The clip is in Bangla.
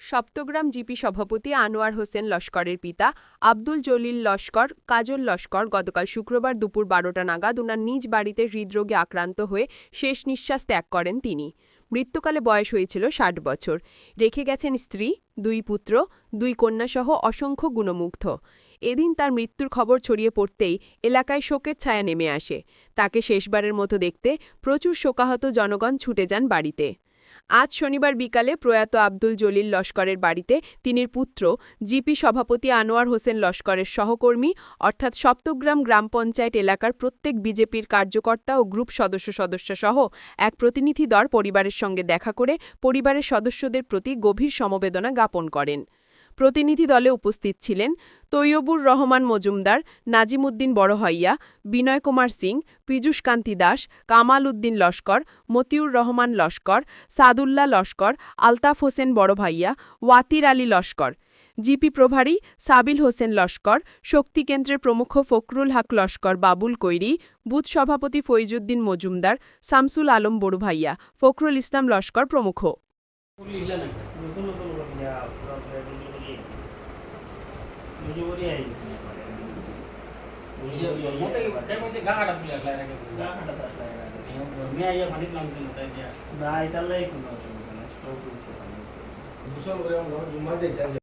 সপ্তগ্রাম জিপি সভাপতি আনোয়ার হোসেন লস্করের পিতা আব্দুল জলিল লস্কর, কাজল লস্কর গতকাল শুক্রবার দুপুর বারোটা নাগাদ ওনার নিজ বাড়িতে হৃদরোগে আক্রান্ত হয়ে শেষ নিঃশ্বাস ত্যাগ করেন তিনি। মৃত্যুকালে বয়স হয়েছিল ষাট বছর। রেখে গেছেন স্ত্রী, দুই পুত্র, দুই কন্যাসহ অসংখ্য গুণমুগ্ধ। এদিন তার মৃত্যুর খবর ছড়িয়ে পড়তেই এলাকায় শোকের ছায়া নেমে আসে। তাকে শেষবারের মতো দেখতে প্রচুর শোকাহত জনগণ ছুটে যান বাড়িতে। আজ শনিবার বিকালে প্রয়াত আব্দুল জলিল লস্করের বাড়িতে তিনির পুত্র, জিপি সভাপতি আনোয়ার হোসেন লস্করের সহকর্মী, অর্থাৎ সপ্তগ্রাম গ্রাম পঞ্চায়েত এলাকার প্রত্যেক বিজেপির কার্যকর্তা ও গ্রুপ সদস্য সদস্য সহ এক প্রতিনিধি দল পরিবারের সঙ্গে দেখা করে পরিবারের সদস্যদের প্রতি গভীর সমবেদনা জ্ঞাপন করেন। প্রতিনিধি দলে উপস্থিত ছিলেন তৈয়বুর রহমান মজুমদার, নাজিমুদ্দিন বড়হইয়া, বিনয় কুমার সিং, পীযূষ কান্তি দাস, কামাল উদ্দিন লস্কর, মতিউর রহমান লস্কর সাদুল্লাহ লস্কর, আলতাফ হোসেন বড়ভাইয়া, ওয়াতির আলী লস্কর, জিপি প্রভারী সাবিল হোসেন লস্কর, শক্তি কেন্দ্রের প্রমুখ ফখরুল হক লস্কর বাবুল কৈরি, বুথ সভাপতি ফৈজুদ্দিন মজুমদার, শামসুল আলম বড়ভাইয়া, ফখরুল ইসলাম লস্কর প্রমুখ। লিখলা না নতুন নতুন ইয়া পুরো রুজু করে আইছে রুজু করে আইছে মোটে काय म्हणजे गाडा तुला लागला रे গা কাটা আসলে मी आया पाणीत लावून होता त्या না এটালাই কোনো স্ট্রোক হয়েছে ভূষণ করে আমার জমা যাইতে